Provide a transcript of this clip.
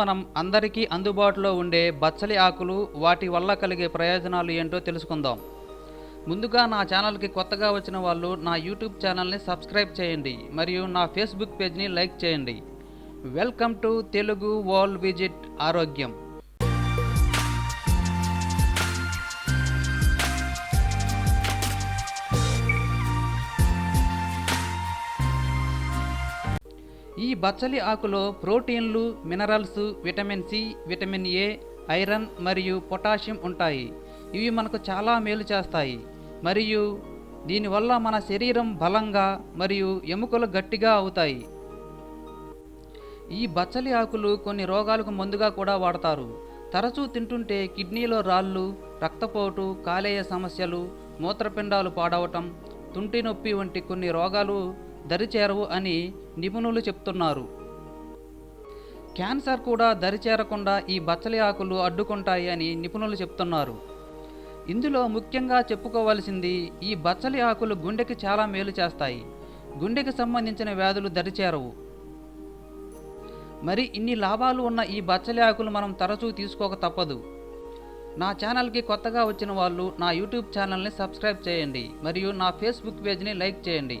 మనం అందరికీ అందుబాటులో ఉండే బచ్చలి ఆకులు వాటి వల్ల కలిగే ప్రయోజనాలు ఏంటో తెలుసుకుందాం. ముందుగా నా ఛానల్కి కొత్తగా వచ్చిన వాళ్ళు నా యూట్యూబ్ ఛానల్ని సబ్స్క్రైబ్ చేయండి మరియు నా ఫేస్బుక్ పేజ్ని లైక్ చేయండి. Welcome to Telugu world visit ఆరోగ్యం. ఈ బచ్చలి ఆకులో ప్రోటీన్లు minerals vitamin C vitamin A iron మరియు పొటాషియం ఉంటాయి. ఇవి మనకు చాలా మేలు చేస్తాయి. మరియు దీనివల్ల మన శరీరం బలంగా మరియు ఎముకలు గట్టిగా అవుతాయి. ఈ బచ్చలి ఆకులు కొన్ని రోగాలకు మందుగా కూడా వాడతారు. తరచూ తింటుంటే కిడ్నీలో రాళ్ళు రక్తపోటు కాలేయ సమస్యలు మూత్రపిండాలు పాడవటం తుంటి నొప్పి వంటి కొన్ని రోగాలు దరిచేరవు అని నిపుణులు చెప్తున్నారు. క్యాన్సర్ కూడా దరిచేరకుండా ఈ బచ్చలి ఆకులు అడ్డుకుంటాయి అని నిపుణులు చెప్తున్నారు. ఇందులో ముఖ్యంగా చెప్పుకోవాల్సింది ఈ బచ్చలి ఆకులు గుండెకి చాలా మేలు చేస్తాయి. గుండెకి సంబంధించిన వ్యాధులు దరిచేరవు. మరి ఇన్ని లాభాలు ఉన్న ఈ బచ్చలి ఆకులు మనం తరచూ తీసుకోక తప్పదు. నా ఛానల్కి కొత్తగా వచ్చిన వాళ్ళు నా యూట్యూబ్ ఛానల్ని సబ్స్క్రైబ్ చేయండి. మరియు నా ఫేస్బుక్ పేజ్ని లైక్ చేయండి.